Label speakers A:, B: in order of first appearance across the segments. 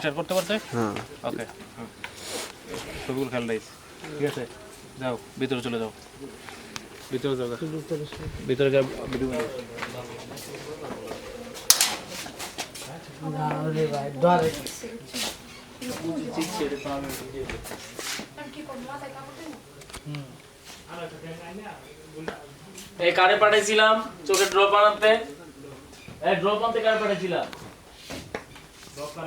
A: Start করতে পারছে
B: হ্যাঁ।
A: ওকে ছবিগুলো খেয়াল রাখিস। ঠিক আছে? যাও ভিতরে চলে যাও। ভিতরে যাও ভিতরে যা ভিডিও
C: এই কারে পাঠাইছিলাম? চোখে ড্রপ আনতে। এই ড্রপ আনতে কারে পাঠাইছিলাম? কার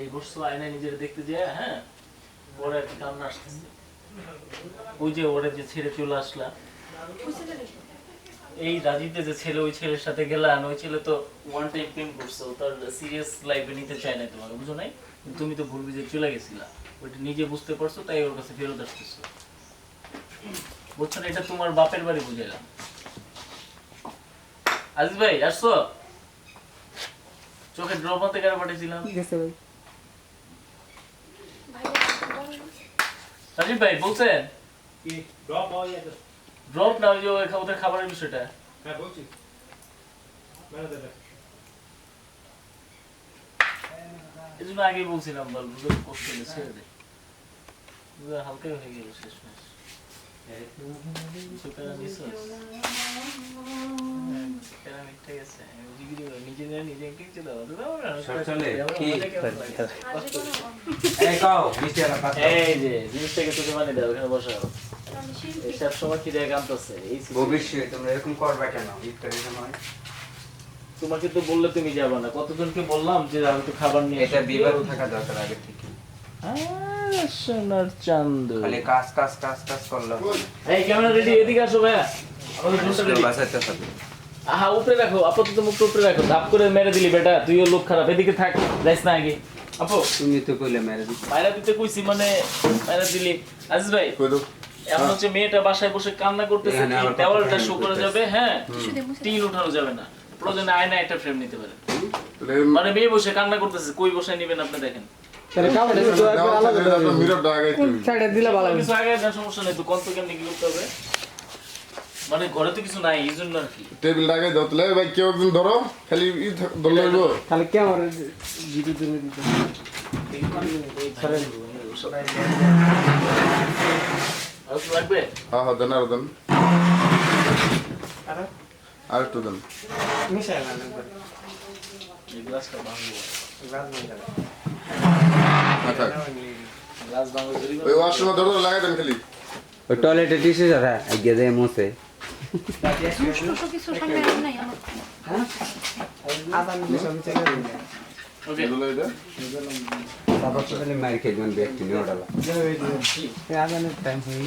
C: এই নিজের দেখতে যায় হ্যাঁ? কান্না আসতেছে। ওই যে যে ছেড়ে চলে এই রাজিতে যে ছেলে, ওই ছেলের সাথে গেলাম, ওই ছেলে তো ওয়ান টাইম প্রেম তার সিরিয়াস লাইফে নিতে চায় না তোমাকে, বুঝো নাই? তুমি তো ভুল বুঝে চলে গেছিলা। ওইটা নিজে বুঝতে পারছ, তাই ওর কাছে ফেরত আসতেছো। বুঝছ না, এটা তোমার বাপের বাড়ি বুঝাইলাম। আজিজ ভাই, আসছো? চোখে ড্রপ আনতে কেন পাঠিয়েছিলাম
B: ঠিক আছে ভাই।
C: রাজীব ভাই বলছেন? ড্রপ না ওই যে ওদের খাবারের বিষয়টা। হ্যাঁ এই জন্য আগে বলছিলাম বল বুঝে কষ্ট ছেড়ে দে বুঝে হালকা হয়ে গেল শেষ তোমাকে তো বললে তুমি যাবে না কতজনকে বললাম যে আমি তো খাবার নিয়ে
D: এটা বিবাহ থাকা দরকার আগে থেকে
C: আহ, সোনার চান্দু
D: খালি কাজ কাজ কাজ কাজ করল
C: এই ক্যামেরা রেডি এদিকে আসো ভাইয়া। আমাদের ফোনটা ready।
D: বাঁচাতে হবে
C: আহা উপরে রাখো আপাতত মুখটা উপরে রাখো ধাপ করে মেরে দিলি বেটা তুইও লোক খারাপ। এদিকে থাক যাইস না আগে। আপু
D: তুমি তো কইলে মেরে দিচ্ছি
C: মায়েরা দিতে কইছি মানে মায়েরা দিলি। আজিজ ভাই এখন হচ্ছে মেয়েটা বাসায় বসে কান্না করতেছে দেওয়ালটা শো করে যাবে? হ্যাঁ টিন উঠানো যাবে না। প্রয়োজনে আয়না একটা ফ্রেম নিতে পারেন। মানে মেয়ে বসে কান্না করতেছে কই বসে নিবেন আপনি দেখেন।
B: তাহলে কাপড় তো একবার আলাদা দেওয়া কোন সাইডে দিলে ভালো হবে।
C: কিছু আগে না সমস্যা নেই তো কত কেমনি কি করতে হবে? মানে ঘরে তো কিছু নাই এই জন্য আর কি।
E: টেবিল আগে দাও ভাই কেউ একদিন ধরো খালি ই ধরলে হইব।
B: তাহলে ক্যামেরা ভিডিও তুলে দিতে?
C: লাগবে?
E: হ্যাঁ হ্যাঁ দেন আর দেন। আর? একটু দেন।
B: মিশাই না একবার
C: এই গ্লাসটা ভাঙবো।
B: গ্লাস করে
C: ভাঙবো
E: ওই ওয়াশরুমে ধরো লাগাই দেন খালি।
D: ওই টয়লেটে টিসে যারা আগে দেয় মোছে।
B: হয়ে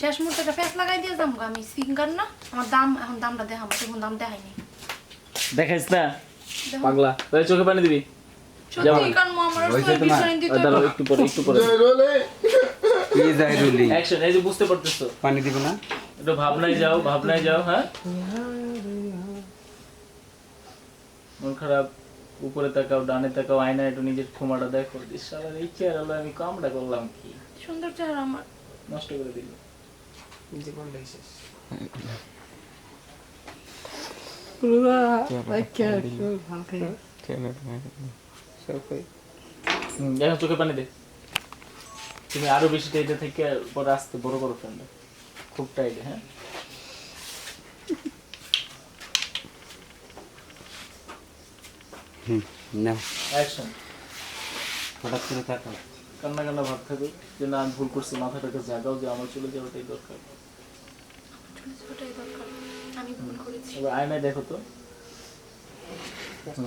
F: শেষ মুহূর্তে ফেস লাগাই দিয়ে যাব আমি সিঙ্গার না আমার দাম এখন দামটা দেখাবো এখন দাম দেখাইনি।
C: দেখাইস না?
F: দেখো।
C: পাগলা। তাহলে চোখে পানি দিবি।
F: সত্যি কারণ মা আমার
D: হয়েছে
F: আসলে
D: তোমার?
F: বিষয় দিতে
C: আর দাঁড়াও একটু পরে একটু পরে।
E: জয় রোলে।
D: কি যায় রুলি।
C: অ্যাকশন এই যে বুঝতে পারতেছো।
D: পানি দিব না?
C: একটু ভাবনায় যাও ভাবনায় যাও হ্যাঁ? মন খারাপ উপরে তাকাও ডানে তাকাও আয়নায় একটু নিজের ক্ষমাটা দেখো। ইশালার এই হলো আমি কামটা করলাম কি?
F: সুন্দর চেহারা আমার।
C: নষ্ট করে দিল।
B: করলে শেষ।
C: চোখে পানি দে। তুমি আরও বেশি টাইটে থেকে পরে আসতে বড় ফ্রেন্ড খুব টাইটে হ্যাঁ?
D: হুম না।
C: অ্যাকশন
D: হঠাৎ করে থাকো
C: কান্না কান্না ভাব থাকো যে না আমি ভুল করছি মাথাটাকে জাগাও যে আমার চলে যাওয়াটাই দরকার।
F: দরকার। আমি ভুল করেছি।
C: এবার আয়নায় দেখো তো।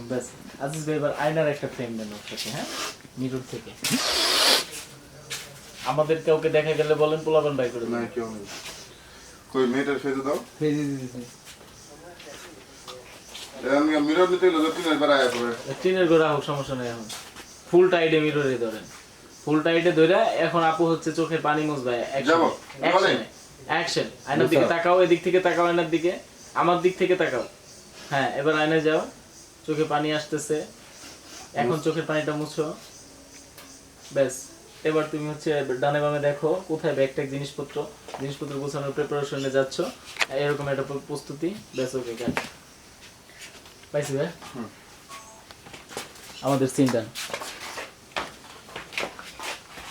C: ব্যাস আজিজ ভাই এবার আয়নার একটা ফ্রেম দেন ওর হ্যাঁ? মিরর থেকে। আমাদের কাউকে দেখা গেলে বলেন পোলাপান বাই করে
E: না কেউ নেই। কই মেয়েটার ফেজে দাও।
B: ফেজে দিতেছে মিরর নিতে গেলে তিন একবার আয়া পড়ে
C: টিনের গোড়া হোক সমস্যা নেই এখন। ফুল মিররে ধরেন। ফুল টাইটে ধরে এখন আপু হচ্ছে চোখের পানি মুছবে
B: যাব?
C: অ্যাকশন আয়নার দিকে তাকাও এদিক থেকে তাকাও আয়নার দিকে। আমার দিক থেকে তাকাও। হ্যাঁ এবার আয়নায় যাও। চোখে পানি আসতেছে। এখন চোখের পানিটা মুছো। ব্যাস। এবার তুমি হচ্ছে ডানে বামে দেখো কোথায় ব্যাগ ট্যাগ জিনিসপত্র? জিনিসপত্র গোছানোর প্রিপারেশনে যাচ্ছ। এরকম একটা প্রস্তুতি। ব্যাস ওকে কাজ পাইছি ভাই? আমাদের সিনটা